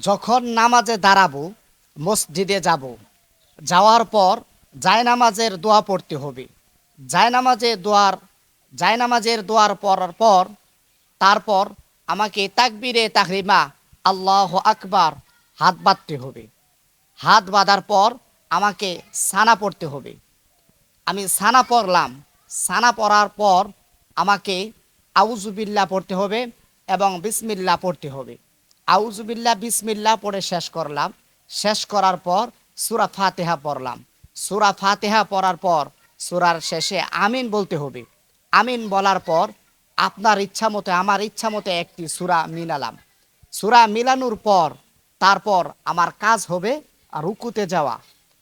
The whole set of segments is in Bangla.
যখন নামাজে দাঁড়াবো, মসজিদে যাব, যাওয়ার পর জায়নামাজের দোয়া পড়তে হবে। জায়নামাজে দোয়ার, জায়নামাজের দোয়ার পড়ার পর, তারপর আমাকে তাকবিরে তাহরিমা, আল্লাহ আকবার, হাত বাঁধতে হবে। হাত বাঁধার পর আমাকে সানা পড়তে হবে। আমি সানা পড়লাম। সানা পড়ার পর আমাকে আউজুবিল্লা পড়তে হবে এবং বিসমিল্লা পড়তে হবে। আউজুবিল্লা বিসমিল্লা পড়ে শেষ করলাম। শেষ করার পর সুরা ফাতেহা পড়লাম। সুরা ফাতেহা পড়ার পর সুরার শেষে আমিন বলতে হবে। আমিন বলার পর আপনার ইচ্ছা মতো, আমার ইচ্ছা মতো একটি সুরা মিলালাম। সুরা মিলানোর পর, তারপর আমার কাজ হবে রুকুতে যাওয়া।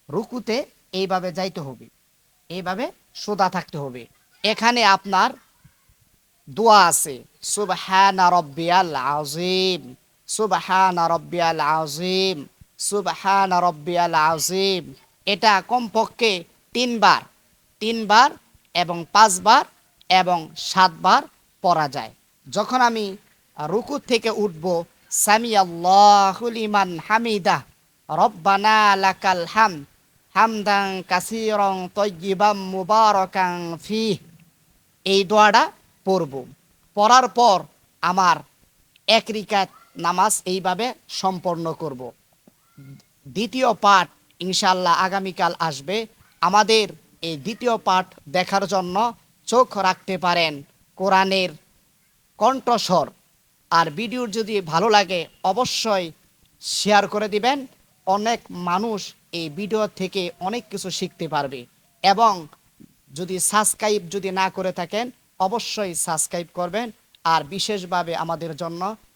রুকুতে এইভাবে যাইতে হবে। এইভাবে সোদা থাকতে হবে। এখানে আপনার দোয়া আছে। সুবহানা রব্বিয়াল আযীম। সুবহানা রব্বিয়াল আযীম, সুবহানা রব্বিয়াল আযীম। এটা কমপক্ষে তিনবার তিনবার এবং পাঁচবার এবং সাতবার পড়া যায়। যখন আমি রুকু থেকে উঠব সামি আল্লাহুল ইমান হামিদা, রব্বানা লাকাল হাম হামদাং কাসিরং তয়্যিবাম মুবারাকাং ফিহ। এই দোয়াটা পড়ব। পড়ার পর আমার এক রিকাত নামাজ এইভাবে সম্পন্ন করব। দ্বিতীয় পাঠ ইনশাল্লাহ আগামীকাল আসবে। আমাদের এই দ্বিতীয় পাঠ দেখার জন্য চোখ রাখতে পারেন কোরআনের কণ্ঠস্বর। আর ভিডিও যদি ভালো লাগে অবশ্যই শেয়ার করে দিবেন। অনেক মানুষ এই ভিডিও থেকে অনেক কিছু শিখতে পারবে। এবং যদি সাবস্ক্রাইব যদি না করে থাকেন, অবশ্যই সাবস্ক্রাইব করবেন। আর বিশেষভাবে আমাদের জন্য